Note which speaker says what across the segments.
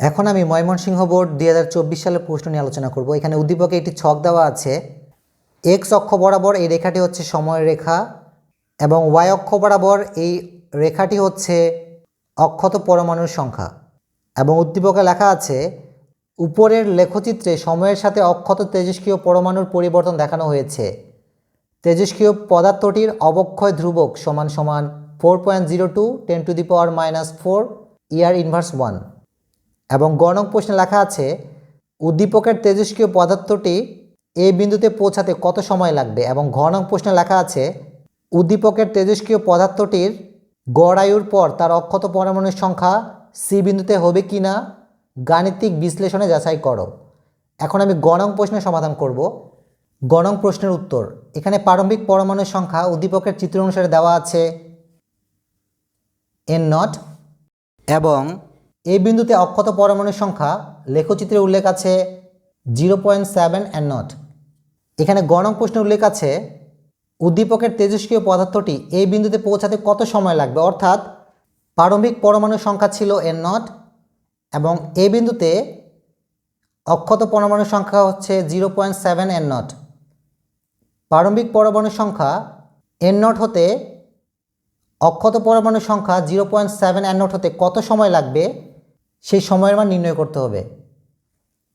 Speaker 1: এখন আমি ময়মনসিংহ বোর্ড দুই হাজার চব্বিশ সালের প্রশ্ন নিয়ে আলোচনা করব। এখানে উদ্দীপকে একটি ছক দেওয়া আছে। এক্স অক্ষ বরাবর এই রেখাটি হচ্ছে সময় রেখা এবং ওয়াই অক্ষ বরাবর এই রেখাটি হচ্ছে অক্ষত পরমাণুর সংখ্যা। এবং উদ্দীপকে লেখা আছে, উপরের লেখচিত্রে সময়ের সাথে অক্ষত তেজস্ক্রিয় পরমাণুর পরিবর্তন দেখানো হয়েছে। তেজস্ক্রিয় পদার্থটির অবক্ষয় ধ্রুবক সমান সমান four point zero two ten to the power minus four year inverse one এবং গণক প্রশ্নে লেখা আছে, উদ্দীপকের তেজস্ক্রিয় পদার্থটি এ বিন্দুতে পৌঁছাতে কত সময় লাগবে? এবং ঘনক প্রশ্নে লেখা আছে, উদ্দীপকের তেজস্ক্রিয় পদার্থটির গড় আয়ুর পর তার অক্ষত পরমাণুর সংখ্যা সি বিন্দুতে হবে কি না, গাণিতিক বিশ্লেষণে যাচাই করো। এখন আমি গণক প্রশ্নের সমাধান করব। গণক প্রশ্নের উত্তর। এখানে প্রারম্ভিক পরমাণুর সংখ্যা উদ্দীপকের চিত্র অনুসারে দেওয়া আছে এন নট এবং এই বিন্দুতে অক্ষত পরমাণুর সংখ্যা লেখচিত্রে উল্লেখ আছে zero point seven N naught. এখানে গণক প্রশ্নে উল্লেখ আছে, উদ্দীপকের তেজস্ক্রিয় পদার্থটি এই বিন্দুতে পৌঁছাতে কত সময় লাগবে? অর্থাৎ প্রারম্ভিক পরমাণুর সংখ্যা ছিল এন নট এবং এই বিন্দুতে অক্ষত পরমাণুর সংখ্যা হচ্ছে zero point seven N naught. প্রারম্ভিক পরমাণুর সংখ্যা এন নট হতে অক্ষত পরমাণুর সংখ্যা zero point seven N naught হতে কত সময় লাগবে? সেই সময়ের মান নির্ণয় করতে হবে।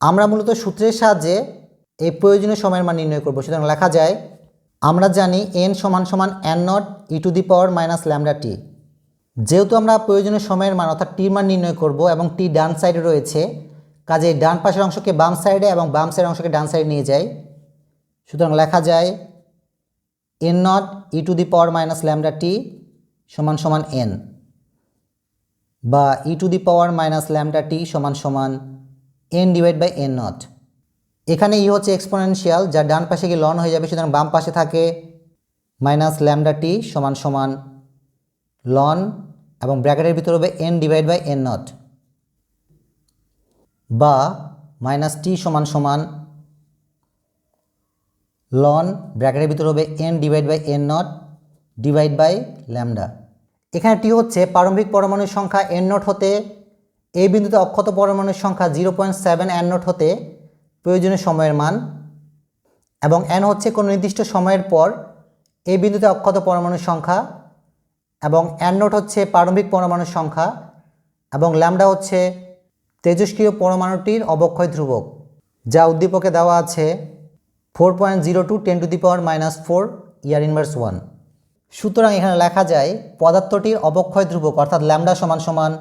Speaker 1: আমরা মূলত সূত্রের সাহায্যে এই প্রয়োজনীয় সময়ের মান নির্ণয় করব। সুতরাং লেখা যায়, আমরা জানি এন সমান সমান N naught e to the power minus lambda t যেহেতু আমরা প্রয়োজনীয় সময়ের মান অর্থাৎ টির মান নির্ণয় করব এবং টি ডান সাইডে রয়েছে কাজে ডান পাশের অংশকে বাম সাইডে এবং বাম সাইডের অংশকে ডান সাইডে নিয়ে যাই। সুতরাং লেখা যায় N naught e to the power minus lambda t সমান সমান এন বা e to the power minus lambda t সমান সমান N divide by N naught এখানে ই হচ্ছে এক্সপোনেনশিয়াল যা ডান পাশে গিয়ে লন হয়ে যাবে, সুতরাং বাম পাশে থাকে মাইনাস ল্যামডা টি সমান সমান লন এবং ব্র্যাকেটের ভিতরে হবে N divide by N naught বা মাইনাস টি সমান সমান লন ব্র্যাকেটের ভিতরে হবে N divide by N naught divide by lambda এখানে টি হচ্ছে প্রারম্ভিক পরমাণুর সংখ্যা এন নট হতে এই বিন্দুতে অক্ষত পরমাণুর সংখ্যা zero point seven N naught হতে প্রয়োজনীয় সময়ের মান এবং এন হচ্ছে কোনো নির্দিষ্ট সময়ের পর এই বিন্দুতে অক্ষত পরমাণুর সংখ্যা এবং এন নট হচ্ছে প্রারম্ভিক পরমাণুর সংখ্যা এবং ল্যামডা হচ্ছে তেজস্ক্রিয় পরমাণুটির অবক্ষয় ধ্রুবক, যা উদ্দীপকে দেওয়া আছে four point zero two ten to the power minus four year inverse one সুতরাং এখানে লেখা যায়, পদার্থটির অবক্ষয় ধ্রুবক, অর্থাৎ ল্যামডা সমান সমান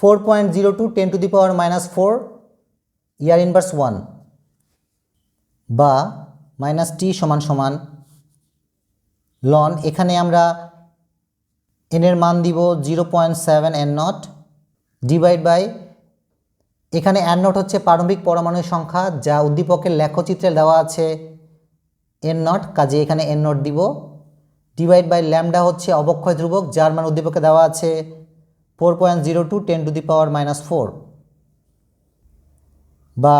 Speaker 1: four point zero two ten to the power minus four year inverse one বা মাইনাস টি সমান সমান লন এখানে আমরা এনের মান দিব zero point seven N naught divide by এখানে এন নট হচ্ছে প্রারম্ভিক পরমাণুর সংখ্যা, যা উদ্দীপকের লেখচিত্রে দেওয়া আছে। এন নট কাজে এখানে এন নট দিব। ডিভাইড বাই ল্যামডা হচ্ছে অবক্ষয় ধ্রুবক, যার মান উদ্দীপকে দেওয়া আছে four point zero two ten to the power minus four বা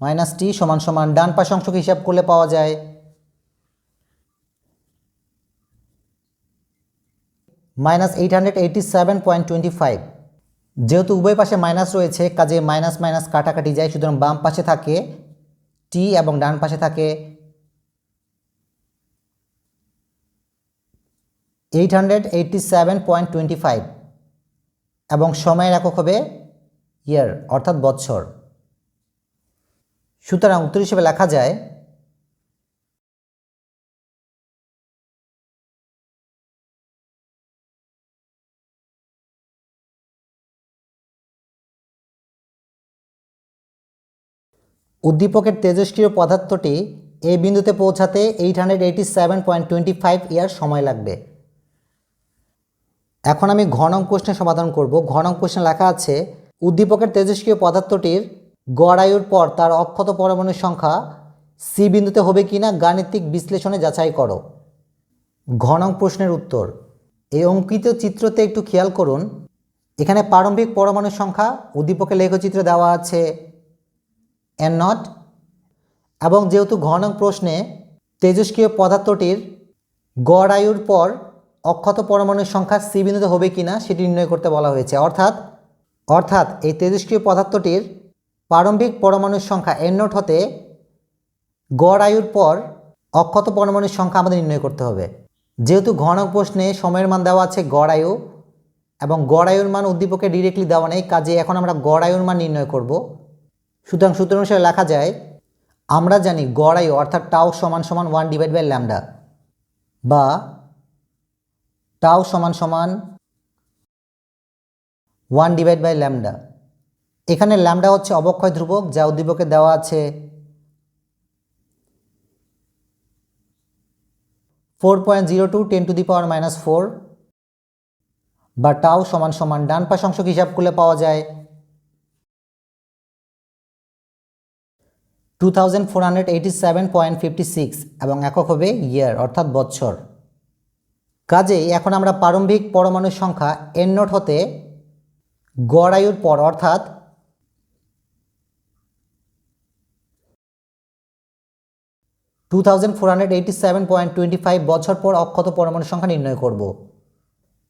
Speaker 1: মাইনাস টি সমান সমান ডান পাশ অংশকে হিসাব করলে পাওয়া যায় minus eight hundred eighty seven point twenty five যেহেতু উভয় পাশে মাইনাস রয়েছে, কাজে মাইনাস মাইনাস কাটাকাটি যায়, সুতরাং বাম পাশে থাকে টি এবং ডান পাশে থাকে eight hundred eighty seven point twenty five এবং সময়ের একক হবে ইয়ার অর্থাৎ বৎসর। সুতরাং উত্তর হিসেবে লেখা যায়, উদ্দীপকের তেজস্ক্রিয় পদার্থটি এই বিন্দুতে পৌঁছাতে eight hundred eighty seven point twenty five year সময় লাগবে। এখন আমি ঘনক প্রশ্নের সমাধান করব। ঘনক প্রশ্নে লেখা আছে, উদ্দীপকের তেজস্ক্রিয় পদার্থটির গড় আয়ুর পর তার অক্ষত পরমাণুর সংখ্যা সি বিন্দুতে হবে কি না গাণিতিক বিশ্লেষণে যাচাই করো। ঘনক প্রশ্নের উত্তর। এই অঙ্কিত চিত্রতে একটু খেয়াল করুন। এখানে প্রারম্ভিক পরমাণুর সংখ্যা, উদ্দীপকের লেখচিত্রে দেওয়া আছে এন নট এবং যেহেতু ঘনক প্রশ্নে তেজস্ক্রিয় পদার্থটির গড় আয়ুর পর অক্ষত পরমাণুর সংখ্যা সি বিন্দুতে হবে কিনা সেটি নির্ণয় করতে বলা হয়েছে। অর্থাৎ অর্থাৎ এই তেজস্ক্রিয় পদার্থটির প্রারম্ভিক পরমাণুর সংখ্যা এন নোট হতে গড় আয়ুর পর অক্ষত পরমাণুর সংখ্যা আমাদের নির্ণয় করতে হবে। যেহেতু ঘনক প্রশ্নে সময়ের মান দেওয়া আছে গড় আয়ু এবং গড় আয়ুর মান উদ্দীপকে ডিরেক্টলি দেওয়া নেই কাজে এখন আমরা গড় আয়ুর মান নির্ণয় করব। সুতরাং সূত্র অনুসারে লেখা যায়, আমরা জানি গড় আয়ু অর্থাৎ টাও সমান সমান ওয়ান ডিভাইড বাই ল্যামডা বা টাও সমান সমান ওয়ান ডিভাইড বাই ল্যামডা। এখানে ল্যামডা হচ্ছে অবক্ষয় ধ্রুবক, যা উদ্দীপকে দেওয়া আছে four point zero two ten to the power minus four বা টাও সমান সমান ডান পাশ অংশকে হিসাব করলে পাওয়া যায় two thousand four hundred eighty seven point fifty six এবং একক হবে ইয়ার অর্থাৎ বৎসর। কাজেই এখন আমরা প্রারম্ভিক পরমাণুর সংখ্যা এন নোট হতে গড় আয়ুর পর, অর্থাৎ two thousand four hundred eighty seven point twenty five বছর পর অক্ষত পরমাণুর সংখ্যা নির্ণয় করব।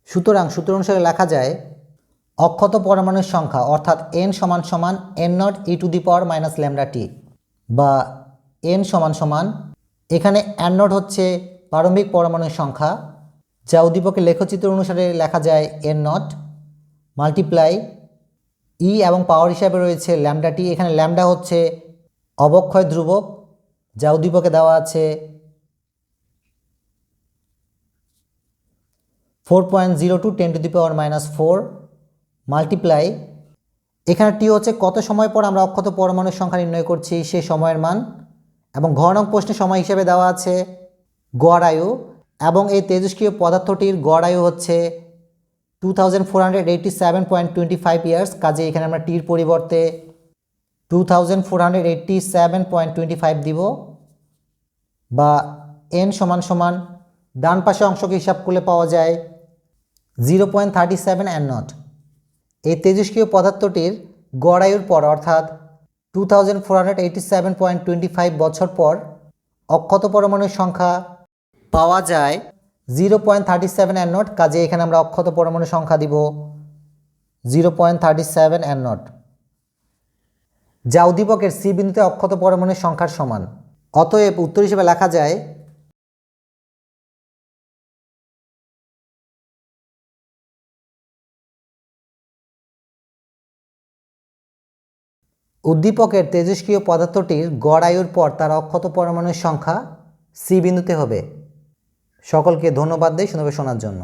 Speaker 1: সুতরাং সূত্র অনুসারে লেখা যায়, অক্ষত পরমাণুর সংখ্যা, অর্থাৎ এন সমান সমান N naught e to the power minus lambda t বা এন সমান সমান, এখানে এন নট হচ্ছে প্রারম্ভিক পরমাণুর সংখ্যা যা উদ্দীপকের লেখচিত্র অনুসারে লেখা যায় এন নট মাল্টিপ্লাই ই এবং পাওয়ার হিসাবে রয়েছে ল্যামডা টি এখানে ল্যামডা হচ্ছে অবক্ষয় ধ্রুবক, যা উদ্দীপকে দেওয়া আছে four point zero two ten to the power minus four multiply এখানে টি হচ্ছে কত সময় পর আমরা অক্ষত পরমাণুর সংখ্যা নির্ণয় করছি সেই সময়ের মান। এবং ঘনক প্রশ্নে সময় হিসেবে দেওয়া আছে গড় আয়ু। এবং এই তেজস্ক্রিয় পদার্থটির গড় আয়ু হচ্ছে two thousand four hundred eighty seven point twenty five years কাজে এখানে আমরা টির পরিবর্তে two thousand four hundred eighty seven point twenty five দিব বা এন সমান সমান ডান পাশে অংশকে হিসাব করলে পাওয়া যায় zero point thirty seven N naught এই তেজস্ক্রিয় পদার্থটির গড় আয়ুর পর, অর্থাৎ two thousand four hundred eighty seven point twenty five বছর পর অক্ষত পরমাণুর সংখ্যা পাওয়া যায় zero point thirty seven N naught কাজে এখানে আমরা অক্ষত পরমাণু সংখ্যা দিব zero point thirty seven N naught যা উদ্দীপকের সি বিন্দুতে অক্ষত পরমাণুর সংখ্যার সমান। অতএব উত্তর হিসেবে লেখা যায় উদ্দীপকের তেজস্ক্রিয় পদার্থটির গড় আয়ুর পর তার অক্ষত পরমাণুর সংখ্যা সি বিন্দুতে হবে। সকলকে ধন্যবাদ দেয় শুনবে শোনার জন্য।